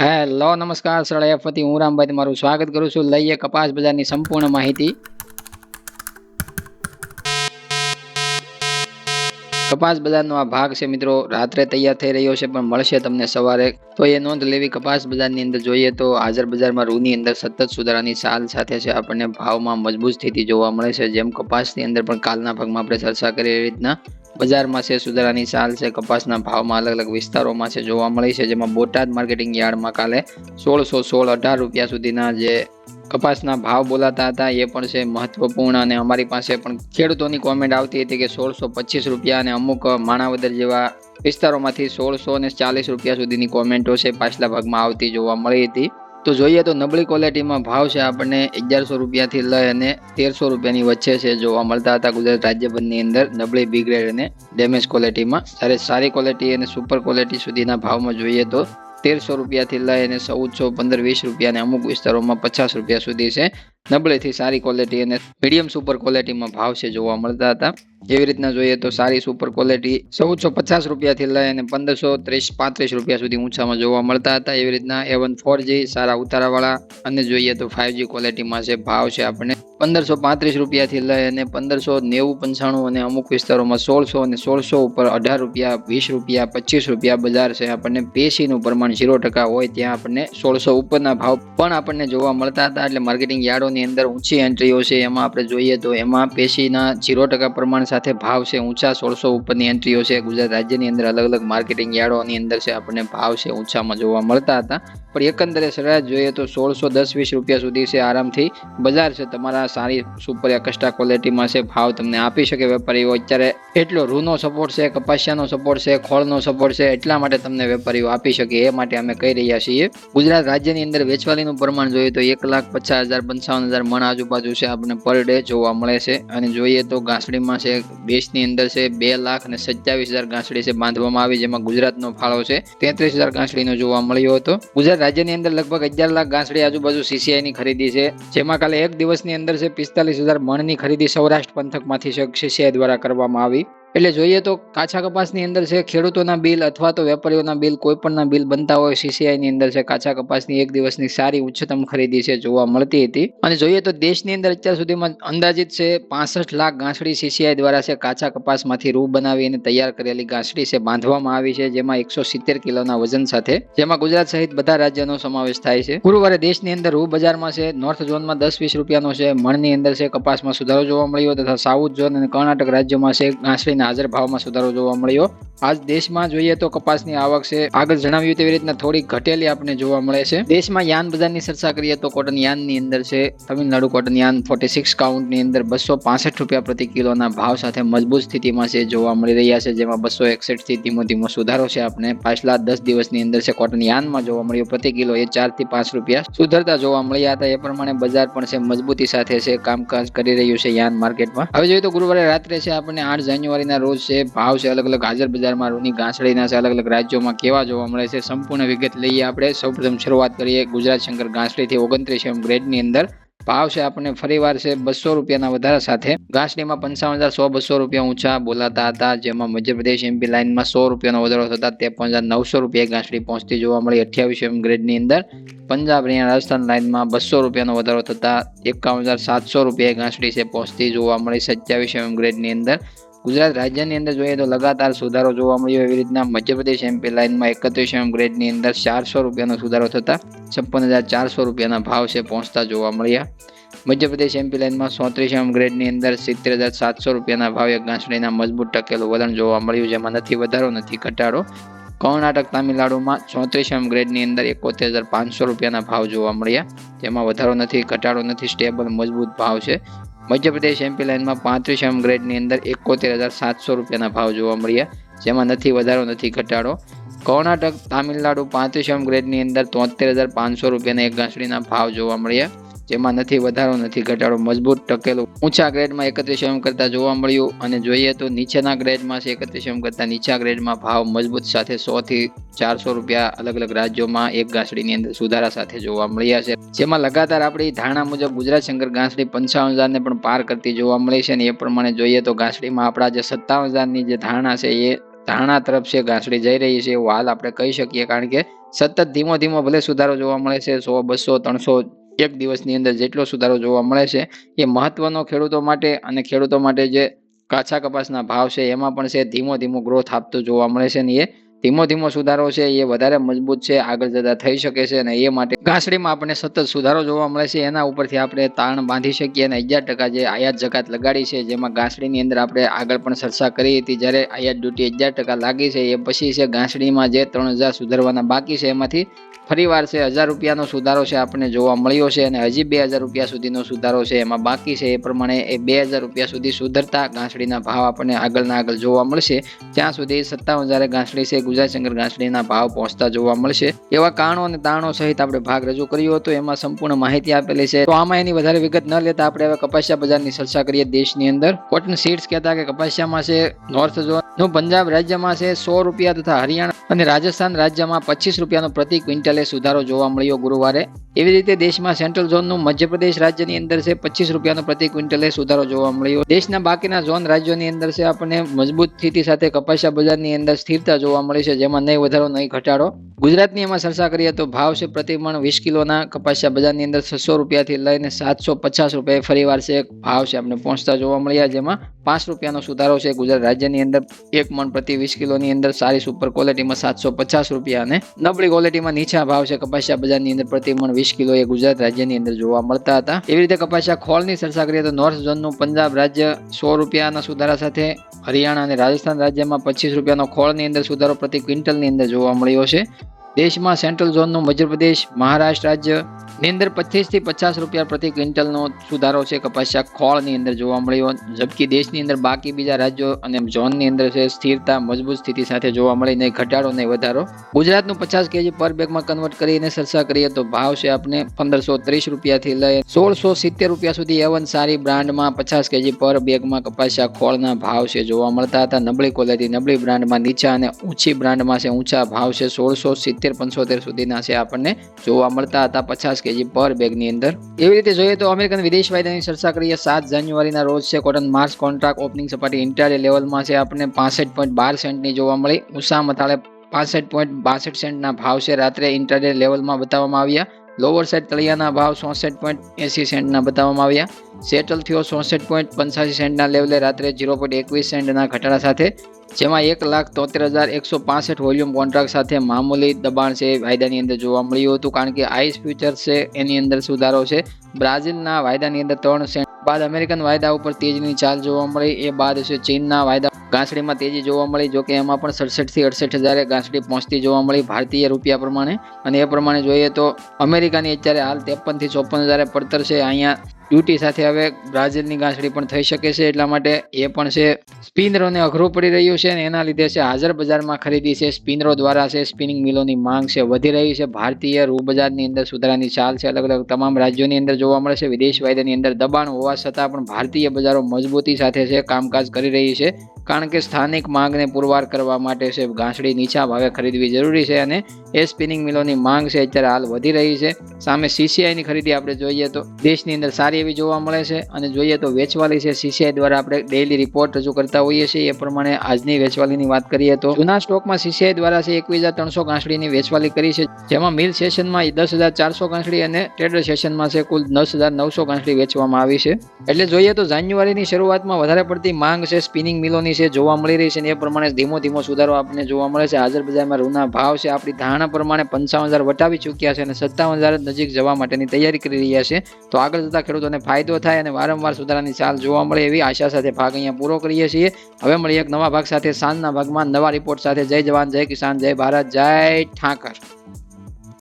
Hello, નમસ્કાર સરળ F વતી. હું રામભાઈ તમારું સ્વાગત કરું છું. લઈએ કપાસ બજારની સંપૂર્ણ માહિતી. કપાસ બજારનો આ ભાગ છે મિત્રો, રાત્રે તૈયાર થઈ રહ્યો છે, પણ મળશે તમને સવારે. તો એ નોંધ લેવી, કપાસ બજારની અંદર જોઈએ તો હાજર બજારમાં રૂની અંદર સતત સુધારાની સાલ સાથે છે. આપણને ભાવમાં મજબૂત સ્થિતિ જોવા મળે છે. જેમ કપાસની અંદર પણ કાલના ભાગમાં આપણે ચર્ચા કરી એ રીતના બજારમાં છે, સુધારાની ચાલ છે, કપાસના ભાવમાં અલગ અલગ વિસ્તારોમાં છે, જોવા મળી છે, જેમાં બોટાદ માર્કેટિંગ યાર્ડમાં કાલે સોળસો સોળ અઢાર રૂપિયા સુધીના જે કપાસના ભાવ બોલાતા હતા, એ પણ છે મહત્વપૂર્ણ અને અમારી પાસે પણ ખેડૂતોની કોમેન્ટ આવતી હતી કે સોળસો પચીસ રૂપિયા અને અમુક માણાવદર જેવા વિસ્તારોમાંથી સોળસો અને ચાલીસ રૂપિયા સુધીની કોમેન્ટો છે, પાછલા ભાગમાં આવતી જોવા મળી હતી. તો જોઈએ તો નબળી ક્વોલિટીમાં ભાવ છે આપણને અગિયારસો રૂપિયાથી લઈ અને તેરસો રૂપિયાની વચ્ચે છે જોવા મળતા હતા ગુજરાત રાજ્યભરની અંદર નબળી બી ગ્રેડ અને ડેમેજ ક્વોલિટીમાં જ્યારે સારી ક્વોલિટી અને સુપર ક્વોલિટી સુધીના ભાવમાં જોઈએ તો તેરસો રૂપિયાથી લઈ અને ચૌદસો પંદર વીસ રૂપિયા અને અમુક વિસ્તારોમાં પચાસ રૂપિયા સુધી છે. નબળેથી સારી ક્વોલિટી અને મીડિયમ સુપર ક્વોલિટીમાં ભાવ છે જોવા મળતા હતા. એવી રીતના જોઈએ તો સારી સુપર ક્વોલિટી ચૌદસો પચાસ રૂપિયાથી લઈ અને પંદરસો ત્રીસ પાંત્રીસ રૂપિયા સુધી ઊંચામાં જોવા મળતા હતા. એવી રીતના એ વન ફોર જી સારા ઉતારાવાળા અને જોઈએ તો ફાઇવ જી ક્વોલિટીમાં છે ભાવ છે આપણને પંદરસો પાંત્રીસ રૂપિયાથી લઈ અને પંદરસો નેવું પંચાણું અને અમુક વિસ્તારોમાં સોળસો અને સોળસો ઉપર અઢાર રૂપિયા, વીસ રૂપિયા, પચીસ રૂપિયા બજાર છે. આપણને પેશીનું પ્રમાણ ઝીરો ટકા હોય ત્યાં આપણને સોળસો ઉપરના ભાવ પણ આપણને જોવા મળતા હતા. એટલે માર્કેટિંગ યાર્ડોની અંદર ઊંચી એન્ટ્રીઓ છે, એમાં આપણે જોઈએ તો એમાં પેશીના જીરો ટકા પ્રમાણ સાથે ભાવ છે, ઊંચા સોળસો ઉપરની એન્ટ્રીઓ છે. ગુજરાત રાજ્યની અંદર અલગ અલગ માર્કેટિંગ યાર્ડોની અંદર છે, આપણને ભાવ છે ઊંચામાં જોવા મળતા હતા. પણ એકંદરે સરેરાશ જોઈએ તો સોળસો દસ વીસ રૂપિયા સુધી છે આરામથી. બજાર છે, તમારા સારી સુપર કસ્ટા ક્વોલિટીમાં છે, ભાવ તમને આપી શકે વેપારીઓ અત્યારે એટલો રૂનો સપોર્ટ છે, કપાસિયાનો સપોર્ટ છે, ખોળનો સપોર્ટ છે, એટલા માટે તમને વેપારીઓ આપી શકે, એ માટે અમે કહી રહ્યા છીએ. ગુજરાત રાજ્યની અંદર વેચવાલીનું પ્રમાણ જોઈએ તો એક લાખ પચાસ હજાર પંચાવન હજાર મણ આજુબાજુ છે આપણને પર ડે જોવા મળે છે. અને જોઈએ તો ઘાસડીમાં છે દેશની અંદર છે, બે લાખ અને સત્યાવીસ હજાર ઘાસડી છે બાંધવામાં આવી, જેમાં ગુજરાતનો ફાળો છે, તેત્રીસ હજાર ઘાસડીનો જોવા મળ્યો હતો. ગુજરાત રાજ્યની અંદર લગભગ અગિયાર લાખ ઘાસડી આજુબાજુ સીસીઆઈની ખરીદી છે. જેમાં કાલે એક દિવસની અંદર છે, પિસ્તાલીસ હજાર મણની ખરીદી સૌરાષ્ટ્ર પંથકમાંથી CCI દ્વારા કરવામાં આવી. એટલે જોઈએ તો કાચા કપાસની અંદર છે ખેડૂતોના બિલ અથવા તો વેપારીઓના બિલ કોઈ પણના બિલ બનતા હોય સીસીઆઈની અંદર છે કાચા કપાસની એક દિવસની સારી ઉચ્ચતમ ખરીદી છે જોવા મળતી હતી. અને જોઈએ તો દેશની અંદર અત્યાર સુધીમાં અંદાજિત છે પાસઠ લાખ ગાંસડી સીસીઆઈ દ્વારા છે કાચા કપાસમાંથી રૂ બનાવી અને તૈયાર કરેલી ગાંસડી છે બાંધવામાં આવી છે, જેમાં એકસો સિત્તેર કિલોના વજન સાથે. જેમાં ગુજરાત સહિત બધા રાજ્યનો સમાવેશ થાય છે. ગુરુવારે દેશની અંદર રૂ બજારમાં છે નોર્થ ઝોનમાં દસ વીસ રૂપિયાનો છે, મણની અંદર છે કપાસમાં સુધારો જોવા મળ્યો તથા સાઉથ ઝોન અને કર્ણાટક રાજ્યોમાં છે ગાંસડીના હાજર ભાવમાં સુધારો જોવા મળ્યો. આજ દેશમાં જોઈએ તો કપાસની આવક છે. આગળ જણાવ્યું તેવી રીતના થોડી ઘટેલી આપણને જોવા મળે છે. દેશમાં યાન બજારની ચર્ચા કરીએ તો કોટન યાનની અંદર છે. Tamil Nadu cotton yarn forty six કાઉન્ટની અંદર બસો પાસઠ રૂપિયા પ્રતિ કિલોના ભાવ સાથે મજબૂત સ્થિતિમાં છે જોવા મળી રહ્યા છે. જેમાં બસો એકસઠથી ધીમો ધીમો સુધારો છે આપણે પાછલા દસ દિવસની અંદર છે કોટન યાનમાં જોવા મળ્યો. પ્રતિ કિલો એ ચારથી પાંચ રૂપિયા સુધરતા જોવા મળ્યા હતા. એ પ્રમાણે બજાર પણ છે મજબૂતી સાથે છે. કામકાજ કરી રહ્યું છે યાન માર્કેટમાં. હવે જોઈએ તો ગુરુવારે રાત્રે છે આપણને આઠ જાન્યુઆરીના રોજ છે, ભાવ છે, અલગ અલગ હાજર બજારમાં રૂની ઘાસડીના છે, અલગ અલગ રાજ્યોમાં કેવા જોવા મળે છે, સંપૂર્ણ વિગત લઈએ આપણે. સૌપ્રથમ શરૂઆત કરીએ ગુજરાત શંકર ઘાસડીથી ઓગણત્રીસ એમ ગ્રેડની અંદર. ભાવ છે આપણને ફરીવાર છે બસો રૂપિયાના વધારા સાથે. ઘાસડીમાં પંચાવન હજાર સો બસો રૂપિયા ઊંચા બોલાતા હતા, જેમાં મધ્યપ્રદેશ એમપી લાઇનમાં સો રૂપિયાનો વધારો થતા ત્રેપન હજાર નવસો રૂપિયા ઘાસડી પહોંચતી જોવા મળી અઠ્યાવીસ એમ ગ્રેડની અંદર. પંજાબ હરિયાણા રાજસ્થાન લાઇનમાં બસો રૂપિયાનો વધારો થતા એકાવન હજાર સાતસો રૂપિયા ઘાસડી છે પહોંચતી જોવા મળી સત્યાવીસ એમ ગ્રેડની અંદર. ગુજરાત રાજ્યની અંદર જોઈએ તો લગાતાર સુધારો જોવા મળ્યો. એવી રીતના મધ્યપ્રદેશ એમપી લાઇનમાં એકત્રીસ એમ ગ્રેડની અંદર ચારસો રૂપિયાનો સુધારો થતા છપ્પન હજાર ચારસો રૂપિયાના ભાવ છે પહોંચતા જોવા મળ્યા. મધ્યપ્રદેશ એમપી લાઇનમાં સોત્રીસ એમ ગ્રેડની અંદર સિત્તેર હજાર સાતસો રૂપિયાના ભાવે ઘાસડીના મજબૂત ટકેલું વલણ જોવા મળ્યું, જેમાં નથી વધારો, નથી ઘટાડો. કર્ણાટક તામિલનાડુમાં ચોત્રીસ એમ ગ્રેડની અંદર એકોતેર હજાર પાંચસો રૂપિયાના ભાવ જોવા મળ્યા. જેમાં વધારો નથી, ઘટાડો નથી, સ્ટેબલ, મજબૂત ભાવ છે. મધ્યપ્રદેશ એમપી લાઇનમાં પાંત્રીસ એમ ગ્રેડની અંદર એકોતેર હજાર સાતસો રૂપિયાના ભાવ જોવા મળ્યા. જેમાં નથી, વધારો નથી, ઘટાડો. કર્ણાટક, તામિલનાડુ પાંત્રીસ એમ ગ્રેડની અંદર તોતેર હજાર પાંચસો રૂપિયાના એક ઘાસડીના ભાવ જોવા મળ્યા. જેમાં નથી વધારો, નથી ઘટાડો, મજબૂત ટકેલો. ઊંચા ગ્રેડમાં એકત્રીસ એમ કરતાં જોવા મળ્યું અને જોઈએ તો નીચેના ગ્રેડમાં છે એકત્રીસ એમ કરતાં નીચા ગ્રેડમાં ભાવ મજબૂત સાથે સોથી ચારસો રૂપિયા અલગ અલગ રાજ્યોમાં એક ઘાસડીની અંદર સુધારા સાથે જોવા મળ્યા છે. જેમાં લગાતાર આપણી ધારણા મુજબ ગુજરાત શંકર ઘાસડી પંચાવન હજારને પણ પાર કરતી જોવા મળી છે અને એ પ્રમાણે જોઈએ તો ઘાસડીમાં આપણા જે સત્તાવન હજારની જે ધારણા છે એ ધારણા તરફ છે ઘાસડી જઈ રહી છે એવું હાલ આપણે કહી શકીએ કારણ કે સતત ધીમો ધીમો ભલે સુધારો જોવા મળે છે સો, બસો, ત્રણસો એક દિવસની અંદર જેટલો સુધારો જોવા મળે છે, એ મહત્વનો ખેડૂતો માટે અને ખેડૂતો માટે જે કાચા કપાસના ભાવ છે, એમાં પણ છે, ધીમો ધીમો ગ્રોથ આપતો જોવા મળે છે ને એ ધીમો ધીમો સુધારો છે, એ વધારે મજબૂત છે, આગળ જતા થઈ શકે છે અને એ માટે ઘાસડીમાં આપણને સતત સુધારો જોવા મળે છે, એના ઉપરથી આપણે તાણ બાંધી શકીએ અને અગિયાર ટકા જે આયાત જકાત લગાડી છે, જેમાં ઘાસડીની અંદર આપણે આગળ પણ ચર્ચા કરી હતી, જ્યારે આયાત ડ્યુટી અગિયાર ટકા લાગી છે, એ પછી છે, ઘાસડીમાં જે ત્રણ હજાર સુધારવાના બાકી છે, એમાંથી ફરીવાર છે, હજાર રૂપિયાનો સુધારો છે આપણને જોવા મળ્યો છે અને હજી બે હજાર રૂપિયા સુધીનો સુધારો છે. એમાં બાકી છે એ પ્રમાણે એ બે હજાર રૂપિયા સુધી સુધરતા ઘાસડીના ભાવ આપણને આગળના આગળ જોવા મળશે. ત્યાં સુધી સત્તાવન હજારે ઘાસડી છે ગુજરાત શંકર ઘાસડીના ભાવ પહોંચતા જોવા મળશે. એવા કારણો અને તારણો સહિત આપણે ભાગ રજૂ કર્યો હતો. એમાં સંપૂર્ણ માહિતી આપેલી છે. તો આમાં એની વધારે વિગત ન લેતા આપણે હવે કપાસિયા બજારની ચર્ચા કરીએ દેશની અંદર. કોટન સીડ્સ કહેતા કે કપાસિયામાં છે નોર્થ ઝોન નું પંજાબ રાજ્યમાં છે સો રૂપિયા તથા હરિયાણા અને રાજસ્થાન રાજ્યમાં પચીસ રૂપિયાનો પ્રતિ ક્વિન્ટલે સુધારો જોવા મળ્યો ગુરુવારે. એવી રીતે દેશમાં સેન્ટ્રલ ઝોનનું મધ્યપ્રદેશ રાજ્યની અંદર છે પચીસ રૂપિયાનો પ્રતિ ક્વિન્ટલે સુધારો જોવા મળ્યો. દેશના બાકીના ઝોન રાજ્યોની અંદર છે આપણને મજબૂત સ્થિતિ સાથે કપાસિયા બજારની અંદર સ્થિરતા જોવા મળી છે, જેમાં નહીં વધારો, નહીં ઘટાડો. ગુજરાતની એમાં ચર્ચા કરીએ તો ભાવ છે પ્રતિમણ વીસ કિલોના, કપાસિયા બજારની અંદર છસો રૂપિયાથી લઈને સાતસો પચાસ રૂપિયા ફરીવાર છે ભાવ છે. આપણે પહોંચતા જોવા મળ્યા, જેમાં પાંચ રૂપિયાનો સુધારો છે ગુજરાત રાજ્યની અંદર. એક મણ પ્રતિ વીસ કિલોની અંદર સારી સુપર ક્વોલિટીમાં સાતસો પચાસ રૂપિયા અને નબળી ક્વોલિટીમાં નીચા ભાવ છે કપાસિયા બજારની અંદર પ્રતિ મણ વીસ કિલો એ ગુજરાત રાજ્યની અંદર જોવા મળતા હતા. એવી રીતે કપાસિયા ખોળની ચર્ચા કરીએ તો નોર્થ ઝોનનું પંજાબ રાજ્ય સો રૂપિયાના સુધારા સાથે હરિયાણા અને રાજસ્થાન રાજ્યમાં પચીસ રૂપિયાનો ખોળની અંદર સુધારો પ્રતિ ક્વિન્ટલની અંદર જોવા મળ્યો છે. દેશમાં સેન્ટ્રલ ઝોનનું મધ્યપ્રદેશ, મહારાષ્ટ્ર રાજ્ય, ની અંદર પચીસથી પચાસ રૂપિયા પ્રતિ ક્વિન્ટલનો સુધારો છે. કપાસિયા ખોળની અંદર જોવા મળ્યો. જબકી દેશની અંદર બાકી બીજા રાજ્યો અને ઝોનની અંદર છે, સ્થિરતા, મજબૂત સ્થિતિ સાથે જોવા મળી નહીં ઘટાડો નહીં વધારો. ગુજરાતનું પચાસ કેજી પર બેગમાં કન્વર્ટ કરીને ચર્ચા કરીએ તો ભાવ છે આપણે પંદરસો ત્રીસ રૂપિયાથી લઈ સોળસો સિત્તેર રૂપિયા સુધી. એવન સારી બ્રાન્ડમાં પચાસ કેજી પર બેગમાં કપાસિયા ખોળના ભાવ છે જોવા મળતા હતા. નબળી ક્વોલિટી નબળી બ્રાન્ડમાં નીચા અને ઊંચી બ્રાન્ડમાં છે. ઊંચા ભાવ છે સોળસો સિત્તેર પંચોતેર સુધીના છે આપણને જોવા મળતા હતા પચાસ કેજી પર બેગની અંદર. એવી રીતે જોઈએ તો અમેરિકન વિદેશ વાયદાની ચર્ચા કરીએ, સાત જાન્યુઆરીના રોજ છે, કોટન માર્ચ કોન્ટ્રાક્ટ ઓપનિંગ સપાટી ઇન્ટરડે લેવલમાં છે, આપણને પાસઠ પોઈન્ટ બાર સેન્ટની જોવા મળી. ઊંચા મથાળે પાસઠ પોઈન્ટ બાસઠ સેન્ટના ભાવ છે, રાત્રે ઇન્ટરડે લેવલમાં બતાવવામાં આવ્યા. લોવર સેટ તળિયાના ભાવ ચોસઠ પોઈન્ટ એંસી સેન્ટના બતાવવામાં આવ્યા. સેટલ થયો ચોસઠ પોઈન્ટ પંચાસી સેન્ટના લેવલે રાત્રે ઝીરો પોઈન્ટ એકવીસ સેન્ટના ઘટાડા સાથે, જેમાં એક લાખ તોતેર હજાર એકસો પાસઠ વોલ્યુમ કોન્ટ્રાક્ટ સાથે મામૂલી દબાણ છે વાયદાની અંદર જોવા મળ્યું હતું, કારણ કે આઈસ ફ્યુચર છે, એની અંદર સુધારો છે. બ્રાઝિલના વાયદાની અંદર ત્રણ સેન્ટ બાદ અમેરિકન વાયદા ઉપર તેજની ચાલ જોવા મળી, એ બાદ છે ચીનના વાયદા ઘાસડીમાં તેજી જોવા મળી, જોકે એમાં પણ સડસઠથી અડસઠ હજારે ગાંસડી પહોંચતી જોવા મળી ભારતીય રૂપિયા પ્રમાણે. અને એ પ્રમાણે જોઈએ તો અમેરિકાની અત્યારે હાલ ત્રેપનથી ચોપન હજારે પડતર છે. અહીંયા ડ્યુટી સાથે હવે બ્રાઝિલની ગાંસડી પણ થઈ શકે છે, એટલા માટે એ પણ છે, સ્પિનરોને અઘરું પડી રહ્યું છે અને એના લીધે છે હાજર બજારમાં ખરીદી છે. સ્પિનરો દ્વારા છે, સ્પિનિંગ મિલોની માંગ છે, વધી રહી છે. ભારતીય રૂ બજારની અંદર સુધારાની ચાલ છે. અલગ અલગ તમામ રાજ્યોની અંદર જોવા મળે છે. વિદેશ વાયદાની અંદર દબાણ હોવા છતાં પણ ભારતીય બજારો મજબૂતી સાથે છે, કામકાજ કરી રહી છે. કારણ કે સ્થાનિક માંગને પુરવાર કરવા માટે છે ઘાસડી નીચા ભાવે ખરીદવી જરૂરી છે અને એ સ્પિનિંગ મિલોની માંગ છે અત્યારે હાલ વધી રહી છે. સામે સીસીઆઈની ખરીદી આપણે જોઈએ તો દેશની અંદર સારી એવી જોવા મળે છે અને જોઈએ તો વેચવાલી છે સીસીઆઈ દ્વારા આપણે ડેઇલી રિપોર્ટ રજૂ કરતા હોઈએ છીએ. એ પ્રમાણે આજની વેચવાલીની વાત કરીએ તો જૂના સ્ટોકમાં સીસીઆઈ દ્વારા છે એકવીસ હજાર ત્રણસો ઘાસડીની વેચવાલી કરી છે. જેમાં મિલ સેશનમાં દસ હજાર ચારસો ઘાસડી અને ટ્રેડર સેશનમાં છે કુલ દસ હજાર નવસો ઘાસડી વેચવામાં આવી છે. એટલે જોઈએ તો જાન્યુઆરીની શરૂઆતમાં વધારે પડતી માંગ છે સ્પિનિંગ મિલોની છે, જોવા મળી રહી છે એ પ્રમાણે ધીમો ધીમો સુધારો આપણને જોવા મળે છે. હાજર બજારમાં રૂના ભાવ છે, આપણી ધારણા પ્રમાણે પંચાવન હજાર વટાવી ચૂક્યા છે અને સત્તાવન હજાર નજીક જવા માટેની તૈયારી કરી રહ્યા છે. તો આગળ જતા ખેડૂતોને ફાયદો થાય અને વારંવાર સુધારાની ચાલ જોવા મળે એવી આશા સાથે ભાગ અહીંયા પૂરો કરીએ છીએ. હવે મળીએ એક નવા ભાગ સાથે સાંજના ભાગમાં નવા રિપોર્ટ સાથે. જય જવાન, જય કિસાન, જય ભારત, જય ઠાકર.